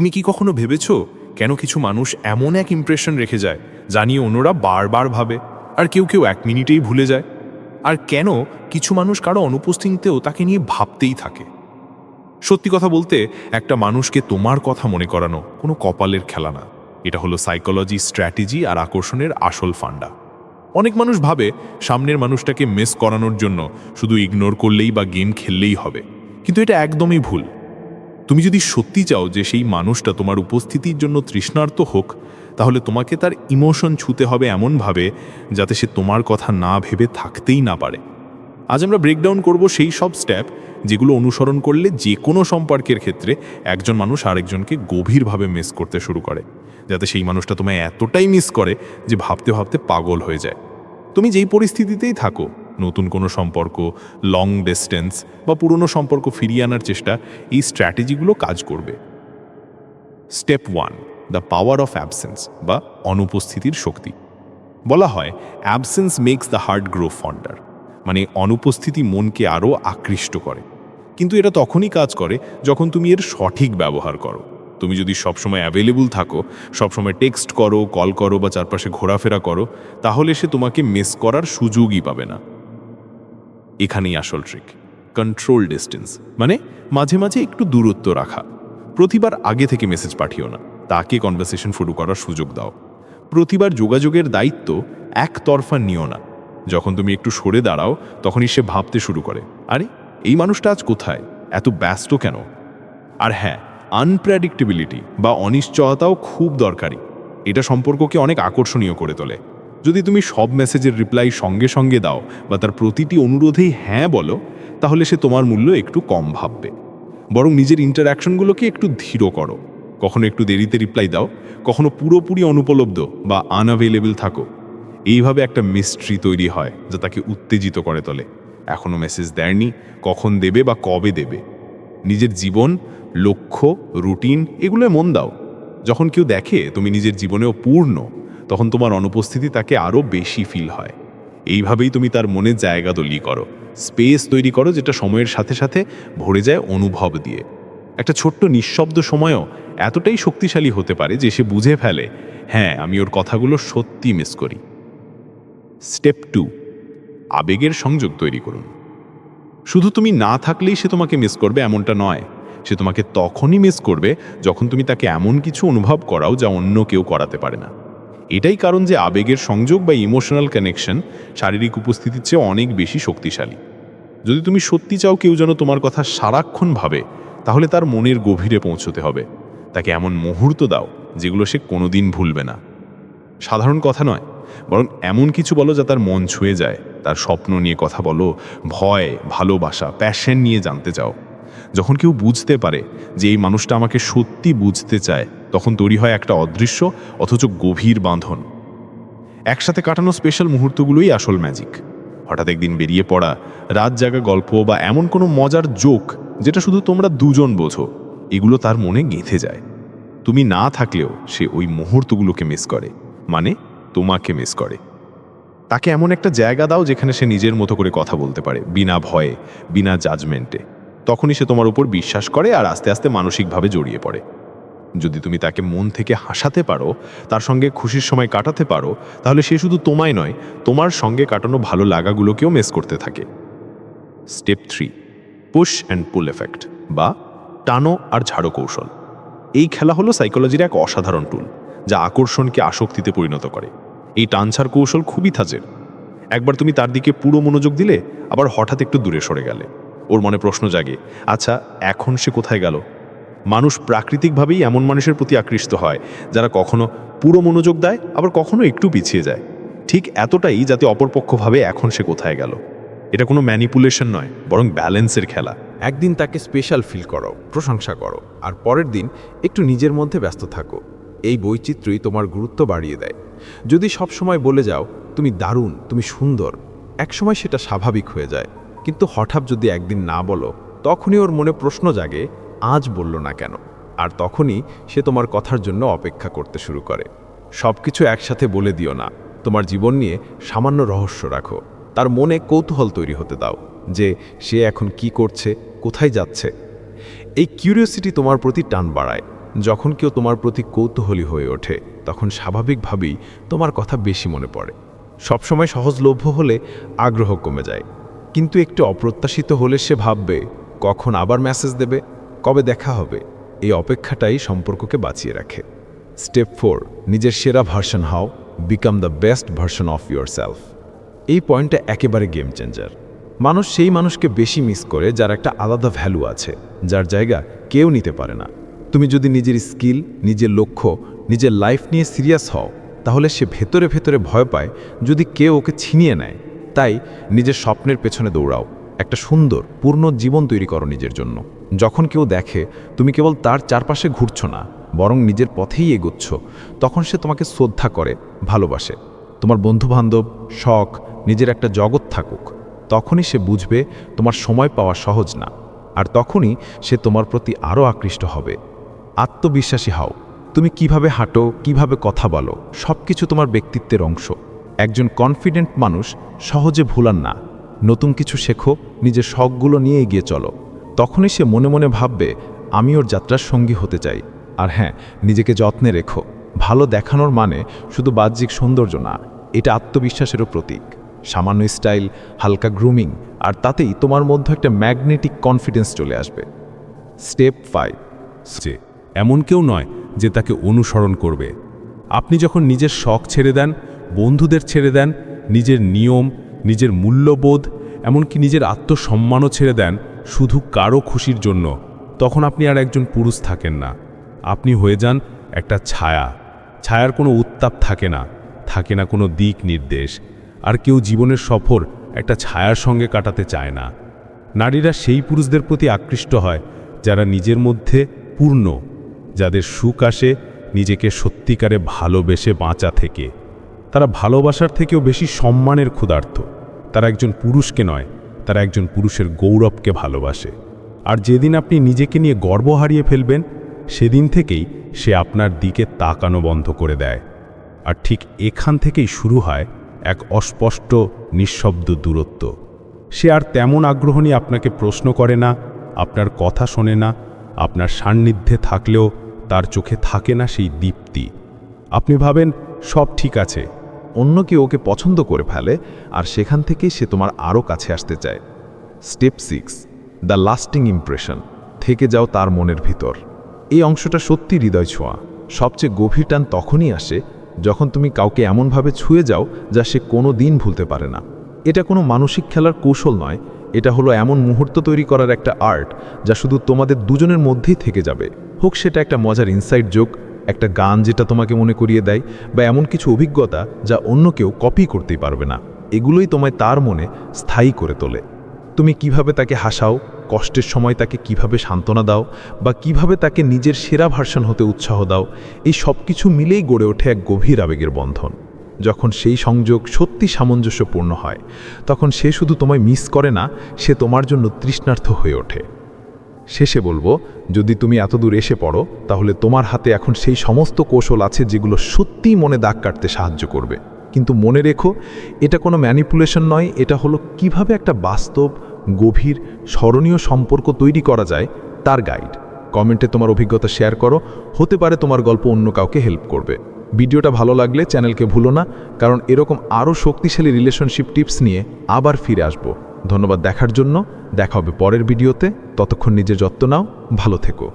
তুমি কি কখনো ভেবেছো কেন কিছু মানুষ এমন এক ইমপ্রেশন রেখে যায় জানিয়ে অন্যরা বারবার ভাবে, আর কেউ কেউ এক মিনিটেই ভুলে যায়? আর কেন কিছু মানুষ কারও অনুপস্থিতিতেও তাকে নিয়ে ভাবতেই থাকে? সত্যি কথা বলতে, একটা মানুষকে তোমার কথা মনে করানো কোনো কপালের খেলা না। এটা হলো সাইকোলজি স্ট্র্যাটেজি আর আকর্ষণের আসল ফান্ডা। অনেক মানুষ ভাবে সামনের মানুষটাকে মিস করানোর জন্য শুধু ইগনোর করলেই বা গেম খেললেই হবে। কিন্তু এটা একদমই ভুল। তুমি যদি সত্যি চাও যে সেই মানুষটা তোমার উপস্থিতির জন্য তৃষ্ণার্ত হোক, তাহলে তোমাকে তার ইমোশন ছুতে হবে এমনভাবে যাতে সে তোমার কথা না ভেবে থাকতেই না পারে। আজ আমরা ব্রেকডাউন করব সেই সব স্টেপ যেগুলো অনুসরণ করলে যে কোনো সম্পর্কের ক্ষেত্রে একজন মানুষ আরেকজনকে গভীরভাবে মিস করতে শুরু করে, যাতে সেই মানুষটা তোমায় এতটাই মিস করে যে ভাবতে ভাবতে পাগল হয়ে যায়। তুমি যেই পরিস্থিতিতেই থাকো নতুন কোনো সম্পর্ক লং ডিস্টেন্স বা পুরনো সম্পর্ক ফিরিয়ে আনার চেষ্টা, এই স্ট্র্যাটেজিগুলো কাজ করবে। Step one the power of absence বা অনুপস্থিতির শক্তি। বলা হয় absence makes the heart grow fonder মানে অনুপস্থিতি মনকে আরও আকৃষ্ট করে। কিন্তু এটা তখনই কাজ করে যখন তুমি এর সঠিক ব্যবহার করো। তুমি যদি সবসময় অ্যাভেলেবল থাকো, সবসময় টেক্সট করো কল করো বা চারপাশে ঘোরাফেরা করো, তাহলে সে তোমাকে মিস করার সুযোগই পাবে না। এখানেই আসল ট্রিক কন্ট্রোল ডিস্টেন্স মানে মাঝে মাঝে একটু দূরত্ব রাখা। প্রতিবার আগে থেকে মেসেজ পাঠিও না, তাকে কনভারসেশন শুরু করার সুযোগ দাও। প্রতিবার যোগাযোগের দায়িত্ব একতরফা নিও না। যখন তুমি একটু সরে দাঁড়াও, তখনই সে ভাবতে শুরু করে, আরে, এই মানুষটা আজ কোথায়? এত ব্যস্ত কেন? আর হ্যাঁ আনপ্রেডিক্টেবিলিটি বা অনিশ্চয়তাও খুব দরকারি। এটা সম্পর্ককে অনেক আকর্ষণীয় করে তোলে। যদি তুমি সব মেসেজের রিপ্লাই সঙ্গে সঙ্গে দাও বা তার প্রতিটি অনুরোধেই হ্যাঁ বলো, তাহলে সে তোমার মূল্য একটু কম ভাববে। বরং নিজের ইন্টারাকশনগুলোকে একটু ধীর করো। কখনো একটু দেরিতে রিপ্লাই দাও, কখনো পুরোপুরি অনুপলব্ধ বা আনঅ্যাভেলেবল থাকো। এইভাবে একটা মিস্ট্রি তৈরি হয় যা তাকে উত্তেজিত করে তোলে। এখনও মেসেজ দেয়নি, কখন দেবে বা কবে দেবে। নিজের জীবন, লক্ষ্য রুটিন এগুলো মন দাও। যখন কেউ দেখে, তুমি নিজের জীবনেও পূর্ণ। তখন তোমার অনুপস্থিতি তাকে আরও বেশি ফিল হয়। এইভাবেই তুমি তার মনে জায়গা দলিয়ে করো। স্পেস তৈরি করো যেটা সময়ের সাথে সাথে ভরে যায় অনুভব দিয়ে। একটা ছোট্ট নিঃশব্দ সময়ও এতটাই শক্তিশালী হতে পারে যে সে বুঝে ফেলে হ্যাঁ আমি ওর কথাগুলো সত্যি মিস করি। স্টেপ টু আবেগের সংযোগ তৈরি করুন। শুধু তুমি না থাকলেই সে তোমাকে মিস করবে এমনটা নয়। সে তোমাকে তখনই মিস করবে যখন তুমি তাকে এমন কিছু অনুভব করাও যা অন্য কেউ করাতে পারে না। এটাই কারণ যে আবেগের সংযোগ বা ইমোশনাল কানেকশন শারীরিক উপস্থিতির চেয়ে অনেক বেশি শক্তিশালী। যদি তুমি সত্যি চাও কেউ যেন তোমার কথা সারাক্ষণ ভাবে, তাহলে তার মনের গভীরে পৌঁছতে হবে। তাকে এমন মুহূর্ত দাও যেগুলো সে কোনোদিন ভুলবে না। সাধারণ কথা নয়, বরং এমন কিছু বলো যা তার মন ছুঁয়ে যায়, তার স্বপ্ন নিয়ে কথা বলো, ভয়, ভালোবাসা প্যাশন নিয়ে জানতে চাও। যখন কেউ বুঝতে পারে যে এই মানুষটা আমাকে সত্যি বুঝতে চায়, তখন তৈরি হয় একটা অদৃশ্য অথচ গভীর বাঁধন। একসাথে কাটানো স্পেশাল মুহূর্তগুলোই আসল ম্যাজিক হঠাৎ একদিন বেরিয়ে পড়া, রাত জাগা গল্প বা এমন কোনো মজার জোক যেটা শুধু তোমরা দুজন বোঝো, এগুলো তার মনে গেঁথে যায়। তুমি না থাকলেও সে ওই মুহূর্তগুলোকে মিস করে মানে তোমাকে মিস করে। তাকে এমন একটা জায়গা দাও যেখানে সে নিজের মতো করে কথা বলতে পারে, বিনা ভয়ে, বিনা জাজমেন্টে তখনই সে তোমার উপর বিশ্বাস করে আর আস্তে আস্তে মানসিকভাবে জড়িয়ে পড়ে। যদি তুমি তাকে মন থেকে হাসাতে পারো, তার সঙ্গে খুশির সময় কাটাতে পারো, তাহলে সে শুধু তোমায় নয়, তোমার সঙ্গে কাটানো ভালো লাগাগুলোকেও মিস করতে থাকে। Step three push and pull effect বা টানো আর ঝাড়ো কৌশল। এই খেলা হলো সাইকোলজির এক অসাধারণ টুল যা আকর্ষণকে আসক্তিতে পরিণত করে। এই টানছার কৌশল খুবই থাজের একবার তুমি তার দিকে পুরো মনোযোগ দিলে, আবার হঠাৎ একটু দূরে সরে গেলে। ওর মনে প্রশ্ন জাগে আচ্ছা এখন সে কোথায় গেল? মানুষ প্রাকৃতিকভাবেই এমন মানুষের প্রতি আকৃষ্ট হয়, যারা কখনো পুরো মনোযোগ দেয়, আবার কখনো একটু পিছিয়ে যায়। ঠিক এতটাই যাতে অপরপক্ষভাবে এখন সে কোথায় গেল। এটা কোনো ম্যানিপুলেশন নয়, বরং ব্যালেন্সের খেলা। একদিন তাকে স্পেশাল ফিল করো প্রশংসা করো, আর পরের দিন একটু নিজের মধ্যে ব্যস্ত থাকো। এই বৈচিত্র্যই তোমার গুরুত্ব বাড়িয়ে দেয়। যদি সব সময় বলে যাও, তুমি দারুণ, তুমি সুন্দর, একসময় সেটা স্বাভাবিক হয়ে যায়। কিন্তু হঠাৎ যদি একদিন না বলো, তখনই ওর মনে প্রশ্ন জাগে, আজ বলল না কেন? আর তখনই সে তোমার কথার জন্য অপেক্ষা করতে শুরু করে। সব কিছু একসাথে বলে দিও না। তোমার জীবন নিয়ে সামান্য রহস্য রাখো। তার মনে কৌতূহল তৈরি হতে দাও যে সে এখন কি করছে, কোথায় যাচ্ছে। এই কিউরিওসিটি তোমার প্রতি টান বাড়ায়। যখন কেউ তোমার প্রতি কৌতূহলী হয়ে ওঠে, তখন স্বাভাবিকভাবেই তোমার কথা বেশি মনে পড়ে। সবসময় সহজলভ্য হলে আগ্রহ কমে যায়। কিন্তু একটু অপ্রত্যাশিত হলে সে ভাববে, কখন আবার মেসেজ দেবে, কবে দেখা হবে। এই অপেক্ষাটাই সম্পর্ককে বাঁচিয়ে রাখে। স্টেপ ফোর নিজের সেরা version how become the best version of yourself এই পয়েন্টটা একেবারে গেম চেঞ্জার মানুষ সেই মানুষকে বেশি মিস করে যার একটা আলাদা ভ্যালু আছে, যার জায়গা কেউ নিতে পারে না। তুমি যদি নিজের স্কিল নিজের লক্ষ্য, নিজের লাইফ নিয়ে সিরিয়াস হও, তাহলে সে ভেতরে ভেতরে ভয় পায় যদি কেউ ওকে ছিনিয়ে নেয়। তাই নিজের স্বপ্নের পেছনে দৌড়াও। একটা সুন্দর, পূর্ণ জীবন তৈরি করো নিজের জন্য। যখন কেউ দেখে, তুমি কেবল তার চারপাশে ঘুরছ না, বরং নিজের পথেই এগোচ্ছ তখন সে তোমাকে শ্রদ্ধা করে, ভালোবাসে। তোমার বন্ধুবান্ধব, শখ, নিজের একটা জগৎ থাকুক। তখনই সে বুঝবে, তোমার সময় পাওয়া সহজ না। আর তখনই সে তোমার প্রতি আরও আকৃষ্ট হবে। আত্মবিশ্বাসী হও। তুমি কীভাবে হাঁটো, কীভাবে কথা বলো সব কিছু তোমার ব্যক্তিত্বের অংশ। একজন কনফিডেন্ট মানুষ সহজে ভুলান না। নতুন কিছু শেখো, নিজের শখগুলো নিয়ে এগিয়ে চলো। তখনই সে মনে মনে ভাববে, আমি ওর যাত্রার সঙ্গী হতে চাই। আর হ্যাঁ নিজেকে যত্নে রেখো। ভালো দেখানোর মানে শুধু বাহ্যিক সৌন্দর্য না, এটা আত্মবিশ্বাসেরও প্রতীক। সামান্য স্টাইল, হালকা গ্রুমিং আর তাতেই তোমার মধ্যে একটা ম্যাগনেটিক কনফিডেন্স চলে আসবে। স্টেপ ফাইভ যে এমন কেউ নয় যে তাকে অনুসরণ করবে। আপনি যখন নিজের শখ ছেড়ে দেন বন্ধুদের ছেড়ে দেন, নিজের নিয়ম, নিজের মূল্যবোধ, এমনকি নিজের আত্মসম্মানও ছেড়ে দেন শুধু কারও খুশির জন্য। তখন আপনি আর একজন পুরুষ থাকেন না। আপনি হয়ে যান একটা ছায়া। ছায়ার কোনো উত্তাপ থাকে না থাকে না কোনো দিক নির্দেশ। আর কেউ জীবনের সফর একটা ছায়ার সঙ্গে কাটাতে চায় না। নারীরা সেই পুরুষদের প্রতি আকৃষ্ট হয়, যারা নিজের মধ্যে পূর্ণ, যাদের সুখ আসে নিজেকে সত্যিকারে ভালোবেসে বাঁচা থেকে। তারা ভালোবাসার থেকেও বেশি সম্মানের ক্ষুধার্থ তারা একজন পুরুষকে নয়, তারা একজন পুরুষের গৌরবকে ভালোবাসে। আর যেদিন আপনি নিজেকে নিয়ে গর্ব হারিয়ে ফেলবেন, সেদিন থেকেই সে আপনার দিকে তাকানো বন্ধ করে দেয়। আর ঠিক এখান থেকেই শুরু হয় এক অস্পষ্ট, নিঃশব্দ দূরত্ব। সে আর তেমন আগ্রহ নিয়ে আপনাকে প্রশ্ন করে না, আপনার কথা শোনে না, আপনার সান্নিধ্যে থাকলেও তার চোখে থাকে না সেই দীপ্তি। আপনি ভাবেন, সব ঠিক আছে অন্য কেউ ওকে পছন্দ করে ফেলে, আর সেখান থেকেই সে তোমার আরও কাছে আসতে চায়। Step six the lasting impression থেকে যাও তার মনের ভিতর। এই অংশটা সত্যি হৃদয় ছোঁয়া। সবচেয়ে গভীর টান তখনই আসে যখন তুমি কাউকে এমনভাবে ছুঁয়ে যাও যা সে কোনো দিন ভুলতে পারে না। এটা কোনো মানসিক খেলার কৌশল নয়, এটা হলো এমন মুহূর্ত তৈরি করার একটা আর্ট যা শুধু তোমাদের দুজনের মধ্যেই থেকে যাবে। হোক সেটা একটা মজার ইনসাইড যোগ একটা গান যেটা তোমাকে মনে করিয়ে দেয় বা এমন কিছু অভিজ্ঞতা যা অন্য কেউ কপি করতেই পারবে না। এগুলোই তোমায় তার মনে স্থায়ী করে তোলে। তুমি কীভাবে তাকে হাসাও, কষ্টের সময় তাকে কীভাবে সান্ত্বনা দাও বা কীভাবে তাকে নিজের সেরা ভার্সন হতে উৎসাহ দাও, এই সব কিছু মিলেই গড়ে ওঠে এক গভীর আবেগের বন্ধন। যখন সেই সংযোগ সত্যি সামঞ্জস্যপূর্ণ হয়, তখন সে শুধু তোমায় মিস করে না, সে তোমার জন্য তৃষ্ণার্থ হয়ে ওঠে। শেষে বলব, যদি তুমি এত দূর এসে পড়ো, তাহলে তোমার হাতে এখন সেই সমস্ত কৌশল আছে যেগুলো সত্যিই মনে দাগ কাটতে সাহায্য করবে। কিন্তু মনে রেখো, এটা কোনো ম্যানিপুলেশন নয়, এটা হলো কীভাবে একটা বাস্তব, গভীর, স্মরণীয় সম্পর্ক তৈরি করা যায় তার গাইড। কমেন্টে তোমার অভিজ্ঞতা শেয়ার করো, হতে পারে তোমার গল্প অন্য কাউকে হেল্প করবে। ভিডিওটা ভালো লাগলে চ্যানেলকে ভুলো না, কারণ এরকম আরও শক্তিশালী রিলেশনশিপ টিপস নিয়ে আবার ফিরে আসব। ধন্যবাদ দেখার জন্য। দেখা হবে পরের ভিডিওতে। ততক্ষণ নিজের যত্ন নাও। ভালো থেকো।